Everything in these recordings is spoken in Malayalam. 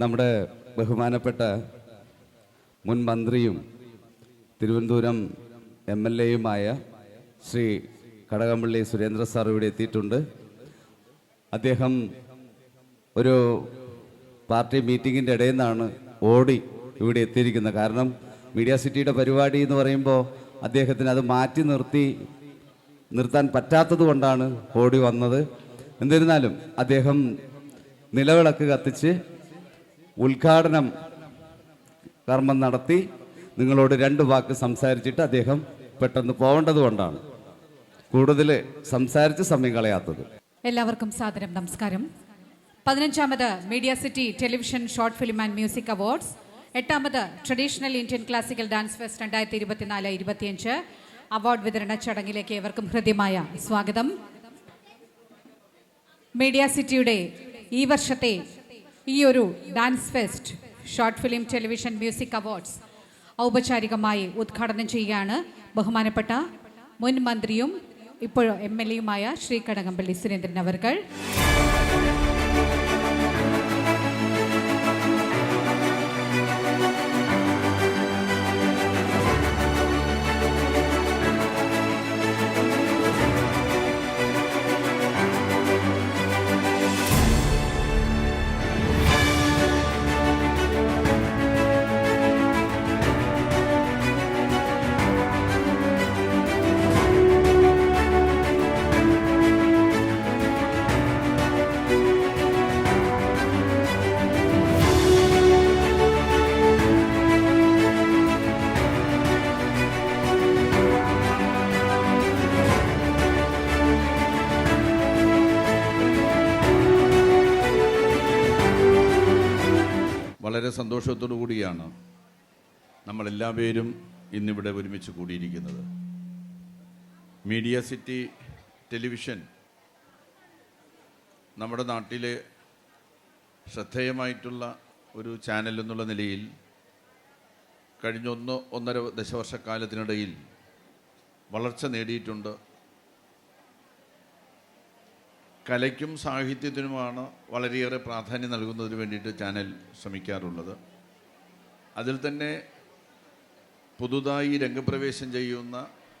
നമ്മുടെ ബഹുമാനപ്പെട്ട മുൻ മന്ത്രിയും തിരുവനന്തപുരം എം എൽ എയുമായ ശ്രീ കടകംപള്ളി സുരേന്ദ്ര സാർ ഇവിടെ എത്തിയിട്ടുണ്ട്. അദ്ദേഹം ഒരു പാർട്ടി മീറ്റിങ്ങിന്റെ ഇടയിൽ നിന്നാണ് ഓടി ഇവിടെ എത്തിയിരിക്കുന്നത്. കാരണം മീഡിയ സിറ്റിയുടെ പരിപാടി എന്ന് പറയുമ്പോൾ അദ്ദേഹത്തിന് അത് മാറ്റി നിർത്തി നിർത്താൻ പറ്റാത്തത് കൊണ്ടാണ് ഓടി വന്നത്. എന്നിരുന്നാലും അദ്ദേഹം നിലവിളക്ക് കത്തിച്ച് ഉദ്ഘാടനം കർമ്മം നടത്തി നിങ്ങളോട് രണ്ട് വാക്ക് സംസാരിച്ചിട്ട് അദ്ദേഹം പെട്ടെന്ന് പോകേണ്ടത് കൊണ്ടാണ്. കൂടുതൽ സംസാരിച്ച് സമയം കളയാത്തത്. എല്ലാവർക്കും സാദരം നമസ്കാരം. പതിനഞ്ചാമത് media city television short film and music awards. എട്ടാമത് traditional Indian classical dance fest രണ്ടായിരത്തി ഇരുപത്തിനാല് ഇരുപത്തിയഞ്ച്. അവാർഡ് വിതരണ ചടങ്ങിലേക്ക് ഏവർക്കും ഹൃദ്യമായ സ്വാഗതം. മീഡിയ സിറ്റിയുടെ ഈ വർഷത്തെ ഈ ഒരു dance fest short film television music awards ഔപചാരികമായി ഉദ്ഘാടനം ചെയ്യുകയാണ് ബഹുമാനപ്പെട്ട മുൻ മന്ത്രിയും ഇപ്പോൾ എം എൽ എയുമായ ശ്രീ കടകംപള്ളി സുരേന്ദ്രൻ അവർകൾ സന്തോഷത്തോടു കൂടിയാണ് നമ്മളെല്ലാവരും ഇന്നിവിടെ ഒരുമിച്ച് കൂടിയിരിക്കുന്നത്. മീഡിയ സിറ്റി ടെലിവിഷൻ നമ്മുടെ നാട്ടിലെ ശ്രദ്ധേയമായിട്ടുള്ള ഒരു ചാനൽ എന്നുള്ള നിലയിൽ കഴിഞ്ഞ ഒന്ന് ഒന്നര ദശവർഷക്കാലത്തിനിടയിൽ വളർച്ച നേടിയിട്ടുണ്ട്. കലയ്ക്കും സാഹിത്യത്തിനുമാണ് വളരെയേറെ പ്രാധാന്യം നൽകുന്നതിന് വേണ്ടിയിട്ട് ചാനൽ ശ്രമിക്കാറുള്ളത്. അതിൽ തന്നെ പുതുതായി രംഗപ്രവേശം ചെയ്യുന്ന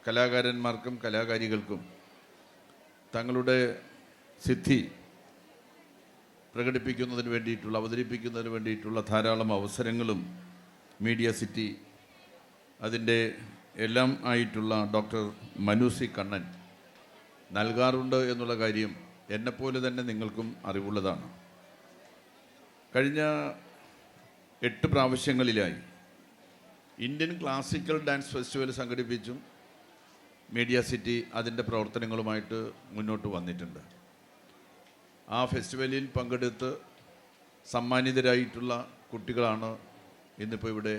കലാകാരന്മാർക്കും കലാകാരികൾക്കും തങ്ങളുടെ സിദ്ധി പ്രകടിപ്പിക്കുന്നതിന് വേണ്ടിയിട്ടുള്ള അവതരിപ്പിക്കുന്നതിന് വേണ്ടിയിട്ടുള്ള ധാരാളം അവസരങ്ങളും മീഡിയ സിറ്റി അതിന്റെ എല്ലാം ആയിട്ടുള്ള ഡോക്ടർ മനുസി കണ്ണൻ നൽകാറുണ്ട് എന്നുള്ള കാര്യം എന്നെപ്പോലെ തന്നെ നിങ്ങൾക്കും അറിവുള്ളതാണ്. കഴിഞ്ഞ എട്ട് പ്രാവശ്യങ്ങളിലായി ഇന്ത്യൻ ക്ലാസിക്കൽ ഡാൻസ് ഫെസ്റ്റിവൽ സംഘടിപ്പിച്ചും മീഡിയ സിറ്റി അതിന്റെ പ്രവർത്തനങ്ങളുമായിട്ട് മുന്നോട്ട് വന്നിട്ടുണ്ട്. ആ ഫെസ്റ്റിവലിൽ പങ്കെടുത്ത് സമ്മാനിതരായിട്ടുള്ള കുട്ടികളാണ് ഇന്നിപ്പോൾ ഇവിടെ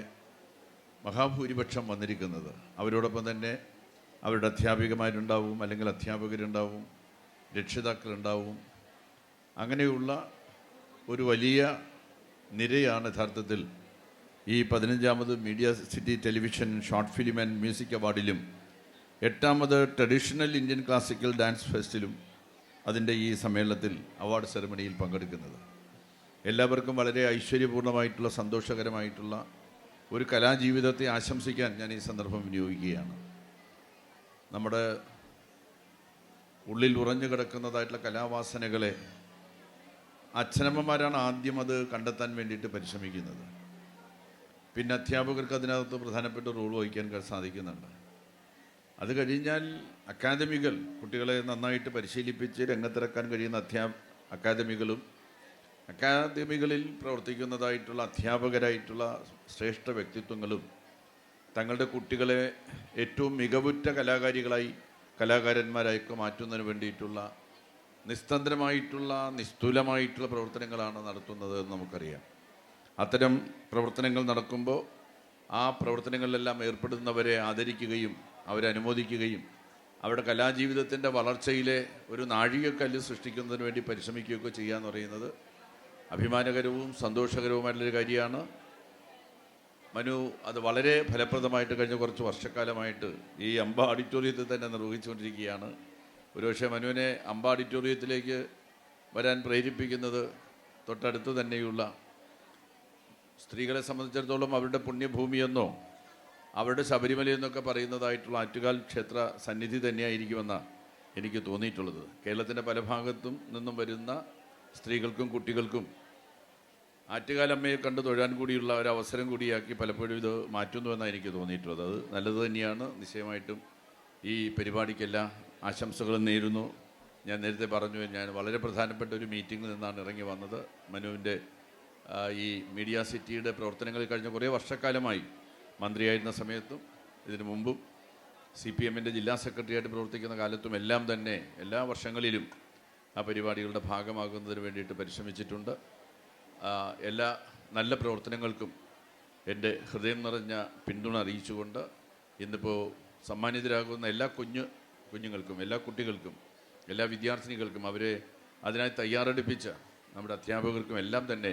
മഹാഭൂരിപക്ഷം വന്നിരിക്കുന്നത്. അവരോടൊപ്പം തന്നെ അവരുടെ അധ്യാപികമാരുണ്ടാവും അല്ലെങ്കിൽ അധ്യാപകരുണ്ടാവും രക്ഷിതാക്കളുണ്ടാവും. അങ്ങനെയുള്ള ഒരു വലിയ നിരയാണ് യഥാർത്ഥത്തിൽ ഈ പതിനഞ്ചാമത് media city television short film and music അവാർഡിലും എട്ടാമത് ട്രഡീഷണൽ ഇന്ത്യൻ ക്ലാസിക്കൽ ഡാൻസ് ഫെസ്റ്റിലും അതിന്റെ ഈ സമ്മേളനത്തിൽ അവാർഡ് സെറമണിയിൽ പങ്കെടുക്കുന്നത്. എല്ലാവർക്കും വളരെ ഐശ്വര്യപൂർണമായിട്ടുള്ള സന്തോഷകരമായിട്ടുള്ള ഒരു കലാജീവിതത്തെ ആശംസിക്കാൻ ഞാൻ ഈ സന്ദർഭം വിനിയോഗിക്കുകയാണ്. നമ്മുടെ ഉള്ളിൽ ഉറഞ്ഞു കിടക്കുന്നതായിട്ടുള്ള കലാവാസനകളെ അച്ഛനമ്മമാരാണ് ആദ്യം അത് കണ്ടെത്താൻ വേണ്ടിയിട്ട് പരിശ്രമിക്കുന്നത്. പിന്നെ അധ്യാപകർക്ക് അതിനകത്ത് പ്രധാനപ്പെട്ട റോൾ വഹിക്കാൻ സാധിക്കുന്നുണ്ട്. അത് കഴിഞ്ഞാൽ അക്കാദമികൾ കുട്ടികളെ നന്നായിട്ട് പരിശീലിപ്പിച്ച് രംഗത്തിറക്കാൻ കഴിയുന്ന അധ്യാ അക്കാദമികളും അക്കാദമികളിൽ പ്രവർത്തിക്കുന്നതായിട്ടുള്ള അധ്യാപകരായിട്ടുള്ള ശ്രേഷ്ഠ വ്യക്തിത്വങ്ങളും തങ്ങളുടെ കുട്ടികളെ ഏറ്റവും മികവുറ്റ കലാകാരികളായി കലാകാരന്മാരായിക്ക് മാറ്റുന്നതിന് വേണ്ടിയിട്ടുള്ള നിസ്തന്ത്രമായിട്ടുള്ള നിസ്തുലമായിട്ടുള്ള പ്രവർത്തനങ്ങളാണ് നടത്തുന്നത് എന്ന് നമുക്കറിയാം. അത്തരം പ്രവർത്തനങ്ങൾ നടക്കുമ്പോൾ ആ പ്രവർത്തനങ്ങളിലെല്ലാം ഏർപ്പെടുന്നവരെ ആദരിക്കുകയും അവരെ അനുമോദിക്കുകയും അവരുടെ കലാജീവിതത്തിന്റെ വളർച്ചയിലെ ഒരു നാഴികക്കല്ല് സൃഷ്ടിക്കുന്നതിന് വേണ്ടി പരിശ്രമിക്കുകയൊക്കെ ചെയ്യുക എന്ന് പറയുന്നത് അഭിമാനകരവും സന്തോഷകരവുമായിട്ടുള്ളൊരു കാര്യമാണ്. മനു അത് വളരെ ഫലപ്രദമായിട്ട് കഴിഞ്ഞ കുറച്ച് വർഷക്കാലമായിട്ട് ഈ അമ്പ ഓഡിറ്റോറിയത്തിൽ തന്നെ നിർവഹിച്ചുകൊണ്ടിരിക്കുകയാണ്. ഒരുപക്ഷെ മനുവിനെ അമ്പ ഓഡിറ്റോറിയത്തിലേക്ക് വരാൻ പ്രേരിപ്പിക്കുന്നത് തൊട്ടടുത്ത് തന്നെയുള്ള സ്ത്രീകളെ സംബന്ധിച്ചിടത്തോളം അവരുടെ പുണ്യഭൂമിയെന്നോ അവരുടെ ശബരിമലയെന്നൊക്കെ പറയുന്നതായിട്ടുള്ള ആറ്റുകാൽ ക്ഷേത്ര സന്നിധി തന്നെയായിരിക്കുമെന്നാണ് എനിക്ക് തോന്നിയിട്ടുള്ളത്. കേരളത്തിന്റെ പല ഭാഗത്തും നിന്നും വരുന്ന സ്ത്രീകൾക്കും കുട്ടികൾക്കും ആറ്റുകാലമ്മയെ കണ്ട് തൊഴാൻ കൂടിയുള്ള ഒരു അവസരം കൂടിയാക്കി പലപ്പോഴും ഇത് മാറ്റുന്നുവെന്നാണ് എനിക്ക് തോന്നിയിട്ടുള്ളത്. അത് നല്ലത് തന്നെയാണ്. നിശ്ചയമായിട്ടും ഈ പരിപാടിക്കെല്ലാം ആശംസകളും നേരുന്നു. ഞാൻ നേരത്തെ പറഞ്ഞു ഞാൻ വളരെ പ്രധാനപ്പെട്ട ഒരു മീറ്റിംഗിൽ നിന്നാണ് ഇറങ്ങി വന്നത്. മനുവിന്റെ ഈ മീഡിയ സിറ്റിയുടെ പ്രവർത്തനങ്ങളിൽ കഴിഞ്ഞ കുറേ വർഷക്കാലമായി മന്ത്രിയായിരുന്ന സമയത്തും ഇതിനു മുമ്പും സി പി എമ്മിന്റെ ജില്ലാ സെക്രട്ടറിയായിട്ട് പ്രവർത്തിക്കുന്ന കാലത്തും എല്ലാം തന്നെ എല്ലാ വർഷങ്ങളിലും ആ പരിപാടികളുടെ ഭാഗമാകുന്നതിന് വേണ്ടിയിട്ട് പരിശ്രമിച്ചിട്ടുണ്ട്. എല്ലാ നല്ല പ്രവർത്തനങ്ങൾക്കും എന്റെ ഹൃദയം നിറഞ്ഞ പിന്തുണ അറിയിച്ചുകൊണ്ട് ഇന്നിപ്പോൾ സമ്മാനിതരാകുന്ന എല്ലാ കുഞ്ഞു കുഞ്ഞുങ്ങൾക്കും എല്ലാ കുട്ടികൾക്കും എല്ലാ വിദ്യാർത്ഥിനികൾക്കും അവരെ അതിനായി തയ്യാറെടുപ്പിച്ച നമ്മുടെ അധ്യാപകർക്കും എല്ലാം തന്നെ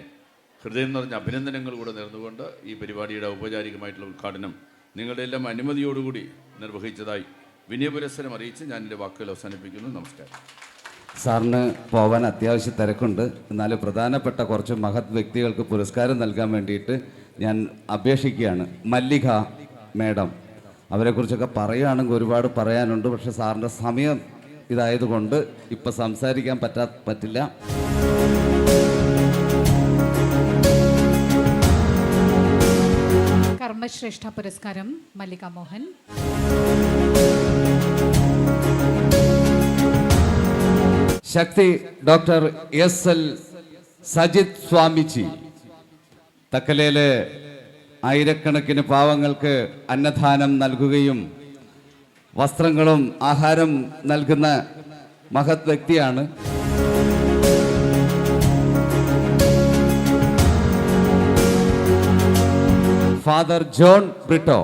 ഹൃദയം നിറഞ്ഞ അഭിനന്ദനങ്ങൾ കൂടെ നേർന്നുകൊണ്ട് ഈ പരിപാടിയുടെ ഔപചാരികമായിട്ടുള്ള ഉദ്ഘാടനം നിങ്ങളുടെ എല്ലാം അനുമതിയോടുകൂടി നിർവഹിച്ചതായി വിനയപുരസ്സരം അറിയിച്ച് ഞാൻ എന്റെ വാക്കുകൾ അവസാനിപ്പിക്കുന്നു. നമസ്കാരം. സാറിന് പോവാൻ അത്യാവശ്യം തിരക്കുണ്ട്. എന്നാലും പ്രധാനപ്പെട്ട കുറച്ച് മഹത് വ്യക്തികൾക്ക് പുരസ്കാരം നൽകാൻ വേണ്ടിയിട്ട് ഞാൻ അപേക്ഷിക്കുകയാണ്. മല്ലിക മേഡം. അവരെക്കുറിച്ചൊക്കെ പറയുകയാണെങ്കിൽ ഒരുപാട് പറയാനുണ്ട്. പക്ഷെ സാറിന്റെ സമയം ഇതായതുകൊണ്ട് ഇപ്പം സംസാരിക്കാൻ പറ്റാ പറ്റില്ല. കർമ്മശ്രേഷ്ഠ പുരസ്കാരം Mallika Mohan Shakthi doctor S L Sajith Swamiji. തക്കലയിലെ ആയിരക്കണക്കിന് പാവങ്ങൾക്ക് അന്നദാനം നൽകുകയും വസ്ത്രങ്ങളും ആഹാരം നൽകുന്ന മഹത് വ്യക്തിയാണ്. Father John Britto.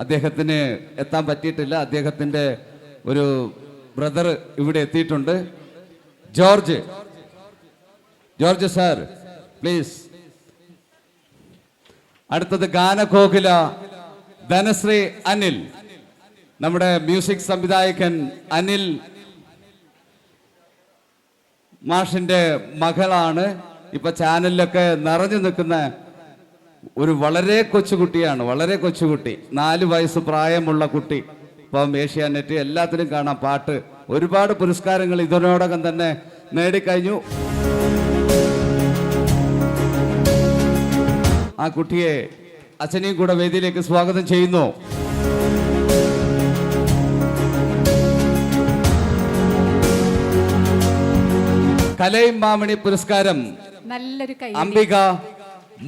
അദ്ദേഹത്തിന് എത്താൻ പറ്റിയിട്ടില്ല. അദ്ദേഹത്തിന്റെ ഒരു ബ്രദർ ഇവിടെ എത്തിയിട്ടുണ്ട്. ജോർജ്. George sir please. അടുത്തത് ഗാനകോകില ധനശ്രീ അനിൽ. നമ്മുടെ മ്യൂസിക് സംവിധായകൻ അനിൽ മാഷിന്റെ മകളാണ്. ഇപ്പൊ ചാനലിലൊക്കെ നിറഞ്ഞു നിൽക്കുന്ന ഒരു വളരെ കൊച്ചുകുട്ടിയാണ് വളരെ കൊച്ചുകുട്ടി. നാല് വയസ്സ് പ്രായമുള്ള കുട്ടി. ഇപ്പം ഏഷ്യാനെറ്റ് എല്ലാത്തിനും കാണാം പാട്ട്. ഒരുപാട് പുരസ്കാരങ്ങൾ ഇതിനോടകം തന്നെ നേടിക്കഴിഞ്ഞു. ആ കുട്ടിയെ അച്ഛനെയും കൂടെ വേദിയിലേക്ക് സ്വാഗതം ചെയ്യുന്നു. കലയും മാമണി പുരസ്കാരം നല്ലൊരു അംബിക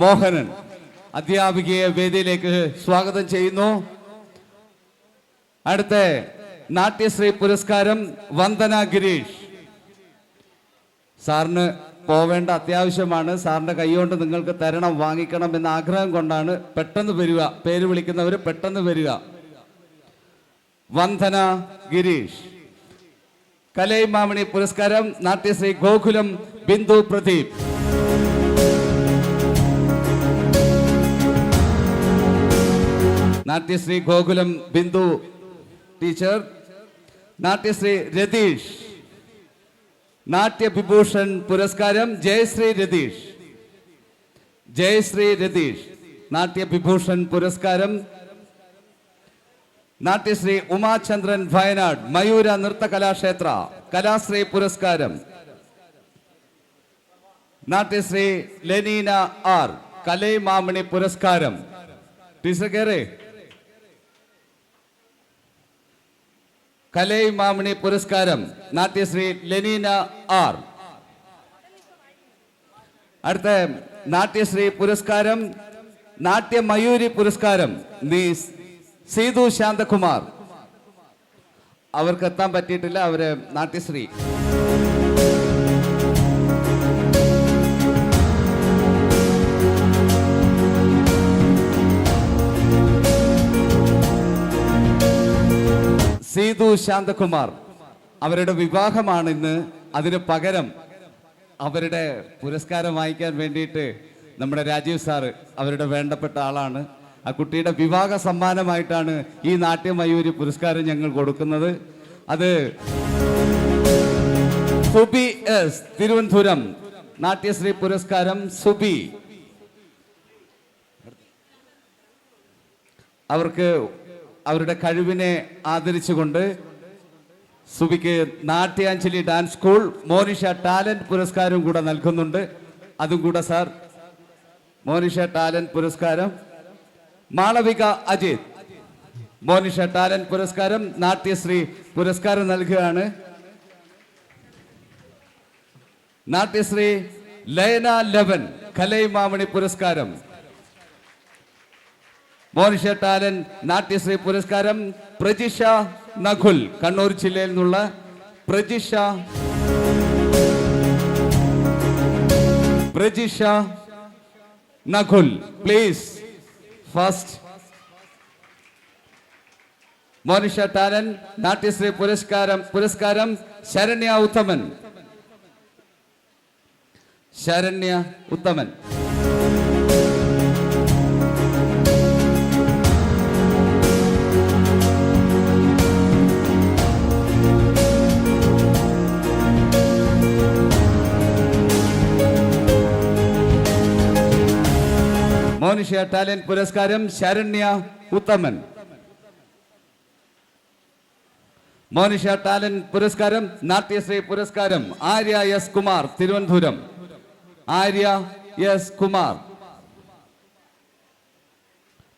മോഹനൻ അധ്യാപികയെ വേദിയിലേക്ക് സ്വാഗതം ചെയ്യുന്നു. അടുത്ത നാട്യശ്രീ പുരസ്കാരം വന്ദന ഗിരീഷ്. സാറിന് പോവേണ്ട അത്യാവശ്യമാണ്. സാറിന്റെ കൈകൊണ്ട് നിങ്ങൾക്ക് തരണം വാങ്ങിക്കണം എന്ന ആഗ്രഹം കൊണ്ടാണ് പെട്ടെന്ന് വരിക. പേര് വിളിക്കുന്നവർ പെട്ടെന്ന് വരിക. വന്ദന ഗിരീഷ്. കലൈമാമണി പുരസ്കാരം നാട്യശ്രീ ഗോകുലം ബിന്ദു പ്രദീപ്. നാട്യശ്രീ ഗോകുലം ബിന്ദു ടീച്ചർ. നാട്യശ്രീ രതീഷ്. നാട്യവിഭൂഷൺ പുരസ്കാരം ജയശ്രീ രതീഷ്. ജയശ്രീ രതീഷ്. നാട്യവിഭൂഷൺ പുരസ്കാരം. നാട്യശ്രീ ഉമാചന്ദ്രൻ വയനാട് മയൂര നൃത്ത കലാക്ഷേത്ര കലാശ്രീ പുരസ്കാരം. നാട്യശ്രീ ലെനീന ആർ കലൈമാമണി പുരസ്കാരം. ടീച്ചർ കയറേ കലൈമാമണി പുരസ്കാരം നാട്യശ്രീ ലെനീന ആർ. അടുത്ത നാട്യശ്രീ പുരസ്കാരം നാട്യമയൂരി പുരസ്കാരം നീ സീതു ശാന്തകുമാർ. അവർക്ക് എത്താൻ പറ്റിയിട്ടില്ല അവർ നാട്യശ്രീ. സീതു ശാന്തകുമാർ. അവരുടെ വിവാഹമാണ് ഇന്ന് അതിന് പകരം അവരുടെ പുരസ്കാരം വാങ്ങിക്കാൻ വേണ്ടിയിട്ട് നമ്മുടെ രാജീവ് സാറ് അവരുടെ വേണ്ടപ്പെട്ട ആളാണ്. ആ കുട്ടിയുടെ വിവാഹ സമ്മാനമായിട്ടാണ് ഈ നാട്യമയൂരി പുരസ്കാരം ഞങ്ങൾ കൊടുക്കുന്നത്. അത് സുബി എസ് തിരുവനന്തപുരം നാട്യശ്രീ പുരസ്കാരം സുബി. അവർക്ക് അവരുടെ കഴിവിനെ ആദരിച്ചുകൊണ്ട് സുബിക്ക് Natyanjali dance school Monisha talent പുരസ്കാരം കൂടെ നൽകുന്നുണ്ട്. അതും കൂടെ സാർ. മോനിഷ ടാലന്റ് പുരസ്കാരം. മാളവിക അജിത്. മോനിഷ ടാലന്റ് പുരസ്കാരം നാട്യശ്രീ പുരസ്കാരം നൽകുകയാണ്. നാട്യശ്രീ ലയന ലവൻ കലൈമാമണി പുരസ്കാരം. മോനിഷ ടാലന്റ് നാട്യശ്രീ പുരസ്കാരം പ്രജിഷ നഖുൽ കണ്ണൂർ ജില്ലയിൽ നിന്നുള്ള Prajisha Prajisha Nakul. Please first Monisha talent Natyashree പുരസ്കാരം പുരസ്കാരം ശരണ്യ ഉത്തമൻ. ശരണ്യ ഉത്തമൻ. മോനിഷ ടാലന്റ് പുരസ്കാരം ശരണ്യ ഉത്തമൻ. മോനിഷ ടാലന്റ് പുരസ്കാരം നാട്യശ്രീ പുരസ്കാരം Arya S Kumar Thiruvananthapuram. Arya S Kumar.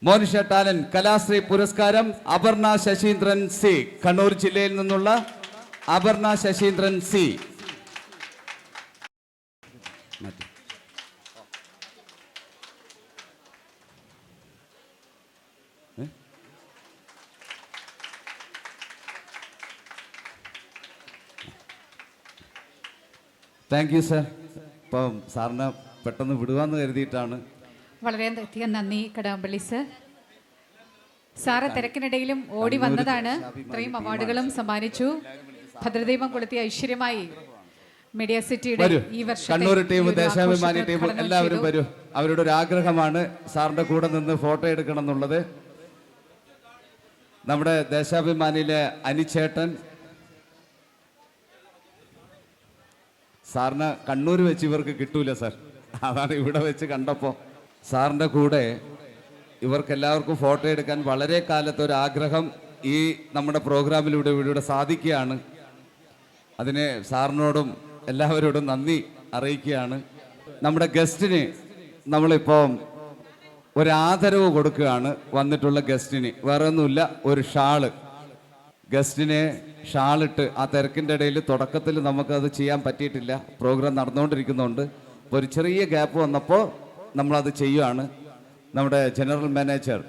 Monisha talent Kalashree പുരസ്കാരം അപർണ ശശീന്ദ്രൻ സി കണ്ണൂർ ജില്ലയിൽ നിന്നുള്ള Aparna Sasheendran C. Thank you sir ഇപ്പം സാറിനെ പെട്ടെന്ന് വിടുവാന്ന് കരുതിയിട്ടാണ്. വളരെയധികം നന്ദി കടാമ്പള്ളി സർ സാറ് തിരക്കിനിടയിലും ഓടി വന്നതാണ്. ഇത്രയും അവാർഡുകളും സമ്മാനിച്ചു. ഭദ്രദീപം കൊളുത്തിയ ഐശ്വര്യമായി മീഡിയ സിറ്റിയുടെ ഈ വർഷം കണ്ണൂർ ടീം ദേശാഭിമാനി ടീം എല്ലാവരും വരും വരൂ. അവരുടെ ഒരു ആഗ്രഹമാണ് സാറിന്റെ കൂടെ നിന്ന് ഫോട്ടോ എടുക്കണം എന്നുള്ളത്. നമ്മുടെ ദേശാഭിമാനിയിലെ അനിച്ചേട്ടൻ സാറിന് കണ്ണൂർ വെച്ച് ഇവർക്ക് കിട്ടൂല സാർ. അതാണ് ഇവിടെ വെച്ച് കണ്ടപ്പോൾ സാറിന്റെ കൂടെ ഇവർക്കെല്ലാവർക്കും ഫോട്ടോ എടുക്കാൻ വളരെ കാലത്തെ ഒരു ആഗ്രഹം ഈ നമ്മുടെ പ്രോഗ്രാമിലൂടെ ഇവിടെ സാധിക്കുകയാണ്. അതിന് സാറിനോടും എല്ലാവരോടും നന്ദി അറിയിക്കുകയാണ്. നമ്മുടെ ഗസ്റ്റിന് നമ്മളിപ്പോൾ ഒരാദരവ് കൊടുക്കുകയാണ് വന്നിട്ടുള്ള ഗസ്റ്റിന്. വേറെ ഒന്നുമില്ല ഒരു ഷാൾ. ഗസ്റ്റിനെ ഷാളിട്ട് ആ തിരക്കിന്റെ ഇടയിൽ തുടക്കത്തിൽ നമുക്കത് ചെയ്യാൻ പറ്റിയിട്ടില്ല. പ്രോഗ്രാം നടന്നുകൊണ്ടിരിക്കുന്നുണ്ട്. അപ്പോൾ ഒരു ചെറിയ ഗ്യാപ്പ് വന്നപ്പോൾ നമ്മളത് ചെയ്യുകയാണ് നമ്മുടെ general manager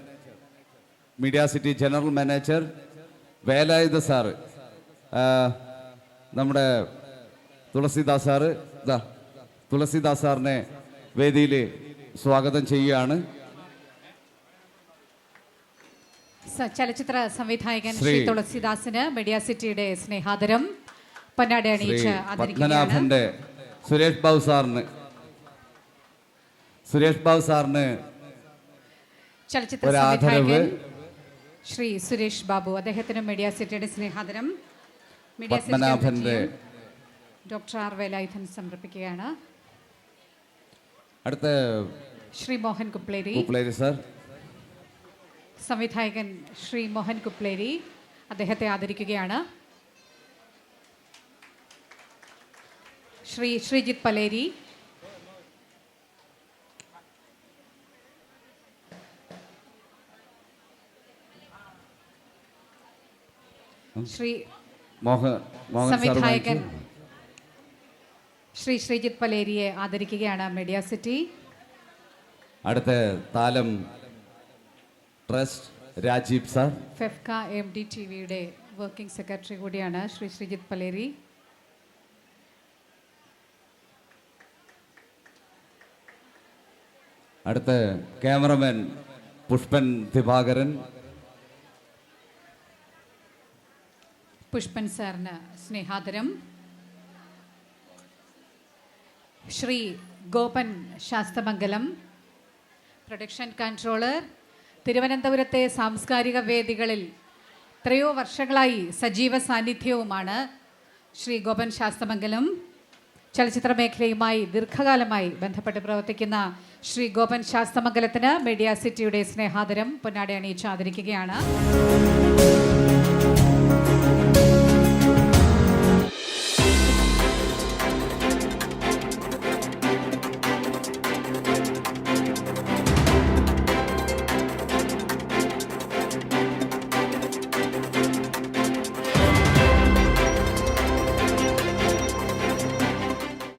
media city general manager Velayudha sir നമ്മുടെ തുളസിദാസ് സാറ് ഇതാ തുളസിദാസ് സാറിനെ വേദിയിൽ സ്വാഗതം ചെയ്യുകയാണ് സ- ചലച്ചിത്ര സംവിധായകൻ ശ്രീ- തുളസിദാസിന് മീഡിയ സിറ്റിയുടെ സ്നേഹാദരം. പൊന്നാടി അണിയിച്ച് പത്മനാഭന്റെ സുരേഷ് ബാബു സാറിന് സുരേഷ് ബാബു സാറിന് ചലച്ചിത്ര. സംവിധായകൻ ശ്രീ സുരേഷ് ബാബു അദ്ദേഹത്തിന് മീഡിയ സിറ്റിയുടെ സ്നേഹാദരം. മീഡിയ പത്മനാഭന്റെ ഡോക്ടർ ആർ വേലായുധൻ സമർപ്പിക്കുകയാണ്. അടുത്ത ശ്രീ മോഹൻ കുപ്ലേരി. കുപ്ലേരി സാർ. സംവിധായകൻ ശ്രീ മോഹൻ കുപ്ലേരി അദ്ദേഹത്തെ ആദരിക്കുകയാണ്. ശ്രീ ശ്രീജിത്ത് പലേരി. ശ്രീ സംവിധായകൻ ശ്രീ ശ്രീജിത്ത് പലേരിയെ ആദരിക്കുകയാണ് മീഡിയ സിറ്റി. അടുത്ത Thalam trust Rajeev sir. FEFKA M D T വിയുടെ വർക്കിംഗ് സെക്രട്ടറി കൂടിയാണ് ശ്രീ ശ്രീജിത്ത് പലേരി. അടുത്ത ക്യാമറമാൻ പുഷ്പൻ ദിവാകരൻ. പുഷ്പൻ സാറിന് സ്നേഹാദരം. ശ്രീ ഗോപൻ ശാസ്തമംഗലം. പ്രൊഡക്ഷൻ കൺട്രോളർ തിരുവനന്തപുരത്തെ സാംസ്കാരിക വേദികളിൽ എത്രയോ വർഷങ്ങളായി സജീവ സാന്നിധ്യവുമാണ് ശ്രീ ഗോപൻ ശാസ്തമംഗലം. ചലച്ചിത്ര മേഖലയുമായി ദീർഘകാലമായി ബന്ധപ്പെട്ട് പ്രവർത്തിക്കുന്ന ശ്രീ ഗോപൻ ശാസ്തമംഗലത്തിന് മീഡിയ സിറ്റിയുടെ സ്നേഹാദരം പൊന്നാടി അണിയിച്ച് ആദരിക്കുകയാണ്.